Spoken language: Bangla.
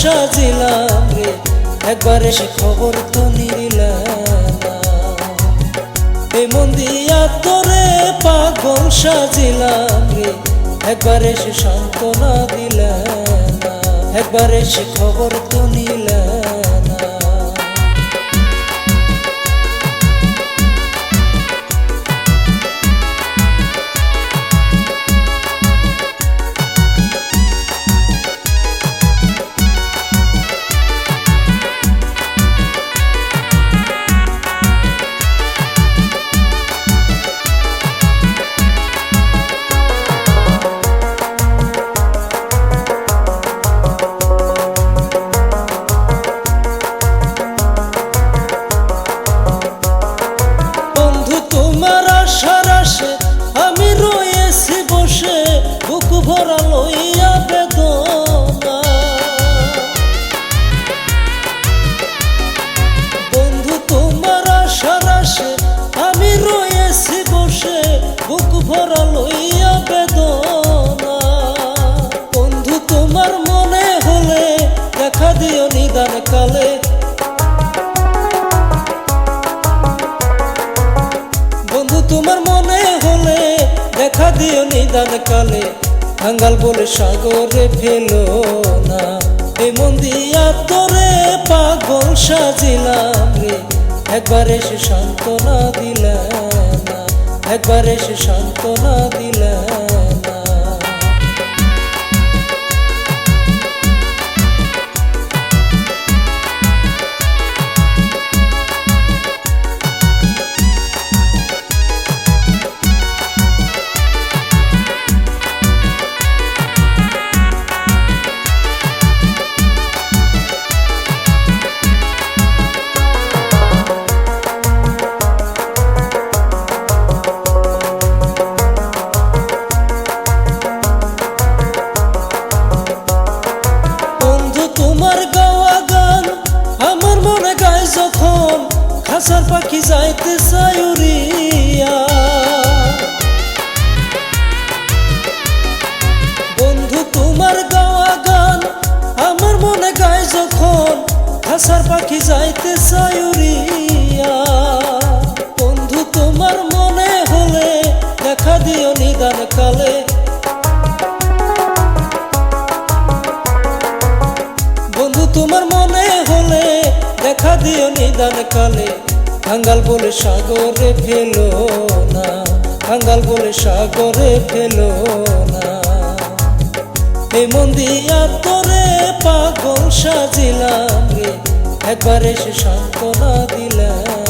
সাজিলাম রে, একবার এসে খবর তো নিলাম এই মন্দিয়া তোরে পাগল সাজিলাম রে, একবার এসে সান্ত্বনা দিলাম একবার এসে খবর তো নিলাম আমি রয়েছি বসে বন্ধু, তোমার মনে হলে দেখা দিও নিদান কালে বন্ধু, তোমার মনে হলে দেখা দিও নিদান কালে কাঙ্গাল বলে সাগরে ফেলো না। এ মন্দির তোরে পাগল সাজিলাম রে। একবার এসে সান্ত্বনা দিলাম না। একবার এসে সান্ত্বনা দিলাম তোমার গাওয়া গান আমার মনে গায় যখন খাসার পাখি যাইতে চাই বন্ধু, তোমার গাওয়া গান আমার মনে গায় যখন খাসার পাখি যাইতে চাই দেখা দিও নিদান কালে কাঙ্গাল বলে সাগরে ফেলো না কাঙ্গাল বলে সাগরে ফেলো না। হে মন্দিয়া তোরে পাগল সাজিলাম রে, একবার এসে সান্ত্বনা দিলাম।